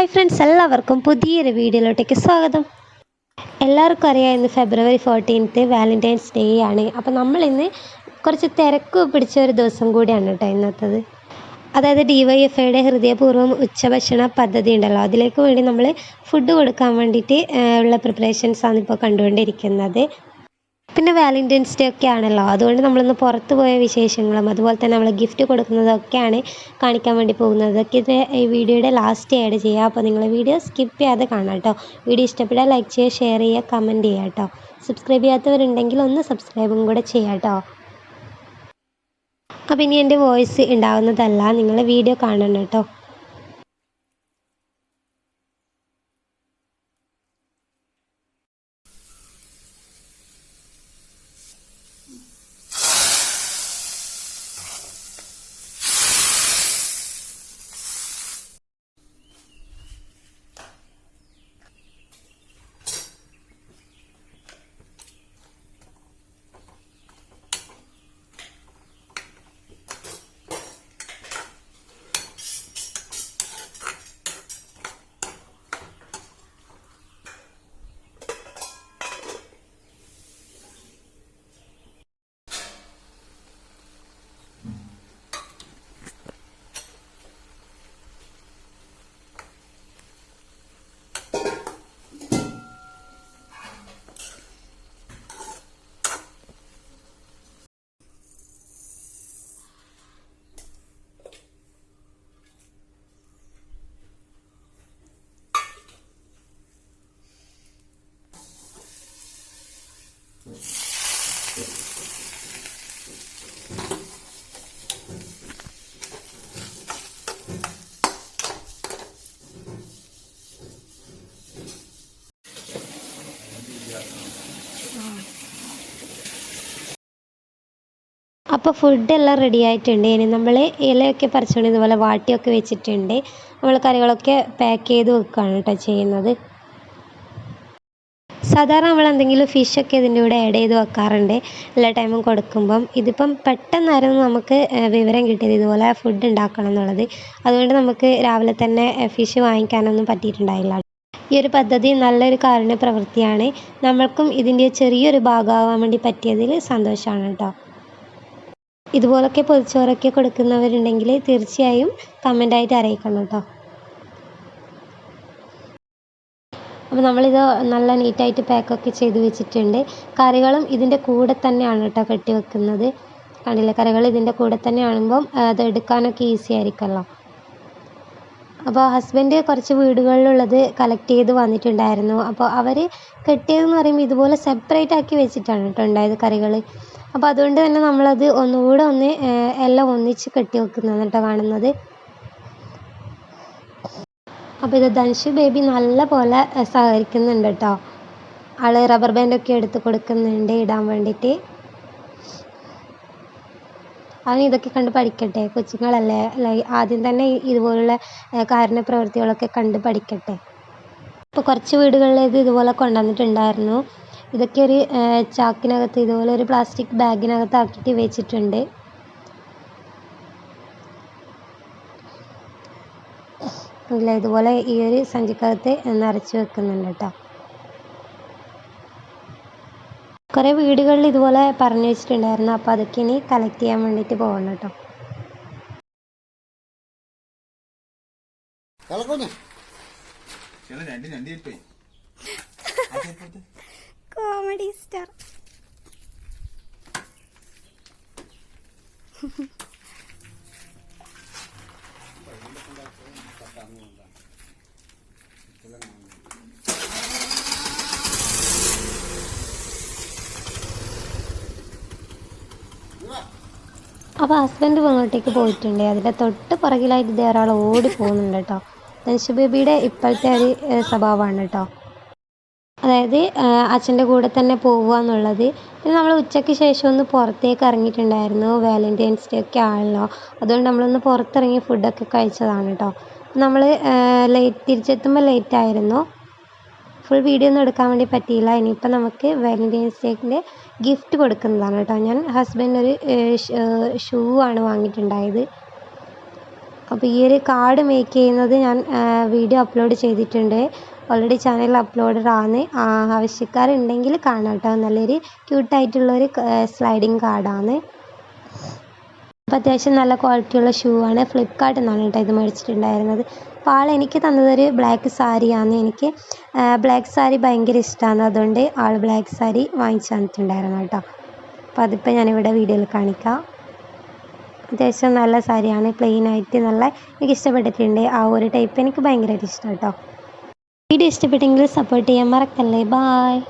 Hi friends എല്ലാവർക്കും പുതിയൊരു വീഡിയോയിലോട്ടേക്ക് സ്വാഗതം. എല്ലാവർക്കും അറിയാം ഇന്ന് ഫെബ്രുവരി ഫോർട്ടീൻത്ത് വാലന്റൈൻസ് ഡേ ആണ്. അപ്പോൾ നമ്മൾ ഇന്ന് കുറച്ച് തിരക്ക് പിടിച്ച ഒരു ദിവസം കൂടിയാണ് കേട്ടോ ഇന്നത്തത്. അതായത് ഡി വൈ എഫ് ഐയുടെ ഹൃദയപൂർവം ഉച്ചഭക്ഷണ പദ്ധതി ഉണ്ടല്ലോ. അതിലേക്ക് വേണ്ടി നമ്മൾ ഫുഡ് കൊടുക്കാൻ വേണ്ടിയിട്ട് ഉള്ള പ്രിപ്പറേഷൻസാണ് ഇപ്പോൾ കണ്ടുകൊണ്ടിരിക്കുന്നത്. പിന്നെ വാലന്റൈൻസ് ഡേ ഒക്കെ ആണല്ലോ അതുകൊണ്ട് നമ്മളിന്ന് പുറത്ത് പോയ വിശേഷങ്ങളും അതുപോലെ തന്നെ നമ്മൾ ഗിഫ്റ്റ് കൊടുക്കുന്നതൊക്കെയാണ് കാണിക്കാൻ വേണ്ടി പോകുന്നത്. അതൊക്കെ ഇത് ഈ വീഡിയോയുടെ ലാസ്റ്റ് ആഡ് ചെയ്യുക അപ്പോൾ നിങ്ങൾ വീഡിയോ സ്കിപ്പ് ചെയ്യാതെ കാണാം കേട്ടോ. വീഡിയോ ഇഷ്ടപ്പെട്ടാൽ ലൈക്ക് ചെയ്യുക ഷെയർ ചെയ്യുക കമന്റ് ചെയ്യുക കേട്ടോ. സബ്സ്ക്രൈബ് ചെയ്യാത്തവരുണ്ടെങ്കിൽ ഒന്ന് സബ്സ്ക്രൈബും കൂടെ ചെയ്യാം കേട്ടോ. അപ്പോൾ ഇനി എന്റെ വോയിസ് ഉണ്ടാവുന്നതല്ല. നിങ്ങൾ വീഡിയോ കാണണം കേട്ടോ. അപ്പോൾ ഫുഡെല്ലാം റെഡി ആയിട്ടുണ്ട് ഇനി നമ്മൾ ഇലയൊക്കെ പറിച്ചുകൊണ്ട് ഇതുപോലെ വാട്ടിയൊക്കെ വെച്ചിട്ടുണ്ട്. നമ്മൾ കറികളൊക്കെ പാക്ക് ചെയ്ത് വെക്കുകയാണ് കേട്ടോ ചെയ്യുന്നത്. സാധാരണ നമ്മൾ എന്തെങ്കിലും ഫിഷൊക്കെ ഇതിന്റെ കൂടെ ആഡ് ചെയ്ത് വെക്കാറുണ്ട്. എല്ലാ ടൈമും കൊടുക്കുമ്പം. ഇതിപ്പം പെട്ടെന്നായിരുന്നു നമുക്ക് വിവരം കിട്ടിയത് ഇതുപോലെ ഫുഡ് ഉണ്ടാക്കണം എന്നുള്ളത്. അതുകൊണ്ട് നമുക്ക് രാവിലെ തന്നെ ഫിഷ് വാങ്ങിക്കാനൊന്നും പറ്റിയിട്ടുണ്ടായില്ല. ഈ ഒരു പദ്ധതി നല്ലൊരു കാരുണ്യ പ്രവൃത്തിയാണ്. നമ്മൾക്കും ഇതിന്റെ ചെറിയൊരു ഭാഗമാവാൻ വേണ്ടി പറ്റിയതിൽ സന്തോഷമാണ് കേട്ടോ. ഇതുപോലൊക്കെ പൊതിച്ചോറൊക്കെ കൊടുക്കുന്നവരുണ്ടെങ്കിൽ തീർച്ചയായും കമന്റായിട്ട് അറിയിക്കണം കേട്ടോ. അപ്പോൾ നമ്മളിത് നല്ല നീറ്റായിട്ട് പാക്കൊക്കെ ചെയ്ത് വെച്ചിട്ടുണ്ട്. കറികളും ഇതിന്റെ കൂടെ തന്നെയാണ് കേട്ടോ കെട്ടി വെക്കുന്നത്. കണ്ടില്ലേ? കറികൾ ഇതിന്റെ കൂടെ തന്നെ ആകുമ്പം അത് എടുക്കാനൊക്കെ ഈസി ആയിരിക്കുമല്ലോ അപ്പോൾ ഹസ്ബൻഡ് കുറച്ച് വീടുകളിലുള്ളത് കളക്ട് ചെയ്ത് വന്നിട്ടുണ്ടായിരുന്നു. അപ്പോൾ അവർ കെട്ടിയതെന്ന് പറയുമ്പോൾ ഇതുപോലെ സെപ്പറേറ്റ് ആക്കി വെച്ചിട്ടാണ് കേട്ടോ ഉണ്ടായത് കറികൾ അപ്പോൾ അതുകൊണ്ട് തന്നെ നമ്മളത് ഒന്നുകൂടെ ഒന്ന് എല്ലാം ഒന്നിച്ച് കെട്ടി വെക്കുന്നതാണ് കേട്ടോ കാണുന്നത്. അപ്പോൾ ഇത് ധനുഷ് ബേബി നല്ല പോലെ സഹകരിക്കുന്നുണ്ട് കേട്ടോ ആൾ റബ്ബർ ബാൻഡൊക്കെ എടുത്ത് കൊടുക്കുന്നുണ്ട് ഇടാൻ വേണ്ടിയിട്ട് അവൻ ഇതൊക്കെ കണ്ട് പഠിക്കട്ടെ. കൊച്ചുങ്ങളല്ലേ? ലൈ- ആദ്യം തന്നെ ഇതുപോലുള്ള കാരുണ്യ പ്രവൃത്തികളൊക്കെ കണ്ട് പഠിക്കട്ടെ. ഇപ്പോൾ കുറച്ച് വീടുകളിൽ ഇത് ഇതുപോലെ കൊണ്ടുവന്നിട്ടുണ്ടായിരുന്നു. ഇതൊക്കെ ഒരു ചാക്കിനകത്ത് ഇതുപോലെ ഒരു പ്ലാസ്റ്റിക് ബാഗിനകത്ത് ആക്കിയിട്ട് വെച്ചിട്ടുണ്ട്. ഇല്ല ഇതുപോലെ ഈ ഒരു സഞ്ചിക്കകത്ത് നിറച്ച് വെക്കുന്നുണ്ട് കേട്ടോ. കുറേ വീടുകളിൽ ഇതുപോലെ പറഞ്ഞു വെച്ചിട്ടുണ്ടായിരുന്നു. അപ്പോൾ അതൊക്കെ ഇനി കളക്ട് ചെയ്യാൻ വേണ്ടിയിട്ട് പോകണം കേട്ടോ. കോമഡി സ്റ്റാർ അപ്പോൾ ഹസ്ബൻഡ് അങ്ങോട്ടേക്ക് പോയിട്ടുണ്ട്. അതിന്റെ തൊട്ട് പുറകിലായിട്ട് ഇതേ ഒരാൾ ഓടി പോകുന്നുണ്ട് കേട്ടോ. ധനുഷ് ബേബിയുടെ ഇപ്പോഴത്തെ ഒരു സ്വഭാവമാണ് കേട്ടോ. അതായത് അച്ഛന്റെ കൂടെ തന്നെ പോവുക എന്നുള്ളത്. പിന്നെ നമ്മൾ ഉച്ചയ്ക്ക് ശേഷം ഒന്ന് പുറത്തേക്ക് ഇറങ്ങിയിട്ടുണ്ടായിരുന്നു. വാലന്റൈൻസ് ഡേ ഒക്കെ ആണല്ലോ. അതുകൊണ്ട് നമ്മളൊന്ന് പുറത്തിറങ്ങി ഫുഡൊക്കെ കഴിച്ചതാണ് കേട്ടോ. നമ്മൾ ലേറ്റ് തിരിച്ചെത്തുമ്പോൾ ലേറ്റ് ആയിരുന്നു. ഫുൾ വീഡിയോ ഒന്നും എടുക്കാൻ വേണ്ടി പറ്റിയില്ല. ഇനിയിപ്പോൾ നമുക്ക് വാലന്റൈൻസ് ഡേക്കിന്റെ ഗിഫ്റ്റ് കൊടുക്കുന്നതാണ് കേട്ടോ. ഞാൻ ഹസ്ബൻഡ് ഒരു ഷൂ ആണ് വാങ്ങിയിട്ടുണ്ടായത്. അപ്പോൾ ഈ ഒരു കാർഡ് മേക്ക് ചെയ്യുന്നത് ഞാൻ വീഡിയോ അപ്ലോഡ് ചെയ്തിട്ടുണ്ട്. ഓൾറെഡി ചാനലിൽ അപ്ലോഡഡ് ആണ്. ആവശ്യക്കാരുണ്ടെങ്കിൽ കാണാം കേട്ടോ. നല്ലൊരു ക്യൂട്ടായിട്ടുള്ളൊരു സ്ലൈഡിങ് കാർഡാണ് അപ്പോൾ അത്യാവശ്യം നല്ല ക്വാളിറ്റിയുള്ള ഷൂ ആണ്. ഫ്ലിപ്കാർട്ടിൽ നിന്നാണ് കേട്ടോ ഇത് മേടിച്ചിട്ടുണ്ടായിരുന്നത്. അപ്പോൾ ആൾ എനിക്ക് തന്നതൊരു ബ്ലാക്ക് സാരിയാണ്. എനിക്ക് ബ്ലാക്ക് സാരി ഭയങ്കര ഇഷ്ടമാണ് അതുകൊണ്ട് ആൾ ബ്ലാക്ക് സാരി വാങ്ങിച്ചു തന്നിട്ടുണ്ടായിരുന്നു കേട്ടോ. അപ്പോൾ അതിപ്പോൾ ഞാനിവിടെ വീഡിയോയിൽ കാണിക്കാം. അത്യാവശ്യം നല്ല സാരിയാണ്. പ്ലെയിൻ ആയിട്ട് നല്ല എനിക്ക് ഇഷ്ടപ്പെട്ടിട്ടുണ്ട്. ആ ഒരു ടൈപ്പ് എനിക്ക് ഭയങ്കരമായിട്ട് ഇഷ്ടം കേട്ടോ. വീഡിയോ ഇഷ്ടപ്പെട്ടെങ്കിൽ സപ്പോർട്ട് ചെയ്യാൻ മറക്കല്ലേ. ബായ്